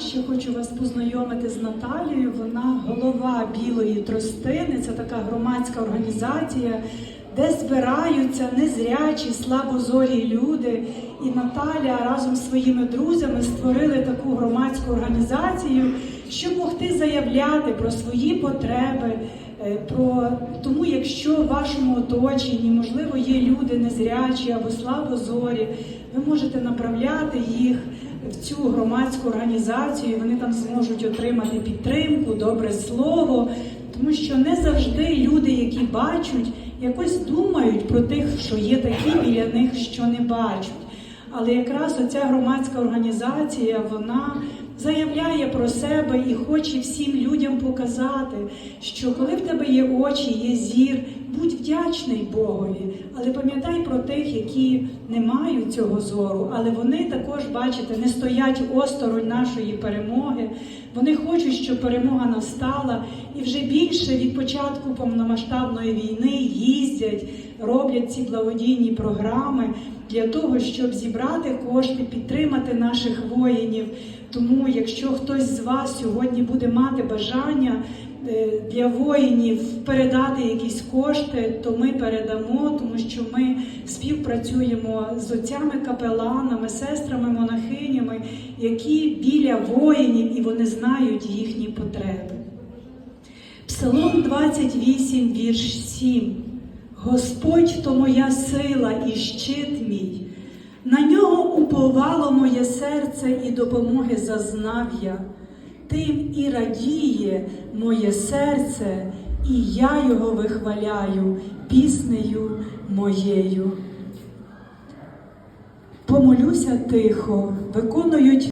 ще хочу вас познайомити з Наталією. Вона голова Білої тростини. Це така громадська організація, де збираються незрячі, слабозорі люди. І Наталя разом з своїми друзями створили таку громадську організацію, щоб могти заявляти про свої потреби. е, Про тому, якщо в вашому оточенні, можливо, є люди незрячі або слабозорі, ви можете направляти їх в цю громадську організацію. і Вони там зможуть отримати підтримку, добре слово, тому що не завжди люди, які бачать, якось думають про тих, що є такі біля них, що не бачать. Але якраз оця громадська організація вона заявляє про себе і хоче всім людям показати, що коли в тебе є очі, є зір, будь вдячний Богові, але пам'ятай про тих, які не мають цього зору, але вони також, бачите, не стоять осторонь нашої перемоги. Вони хочуть, щоб перемога настала, і вже більше від початку повномасштабної війни їздять, роблять ці благодійні програми для того, щоб зібрати кошти, підтримати наших воїнів. Тому, якщо хтось з вас сьогодні буде мати бажання для воїнів передати якісь кошти, то ми передамо, тому що ми співпрацюємо з отцями капеланами, сестрами, монахинями, які біля воїнів і вони знають їхні потреби. Псалом 28, вірш 7. Господь то моя сила і щит мій. На нього уповало моє серце і допомоги зазнав я. Тим і радіє моє серце, і я його вихваляю піснею моєю. Помолюся тихо, виконують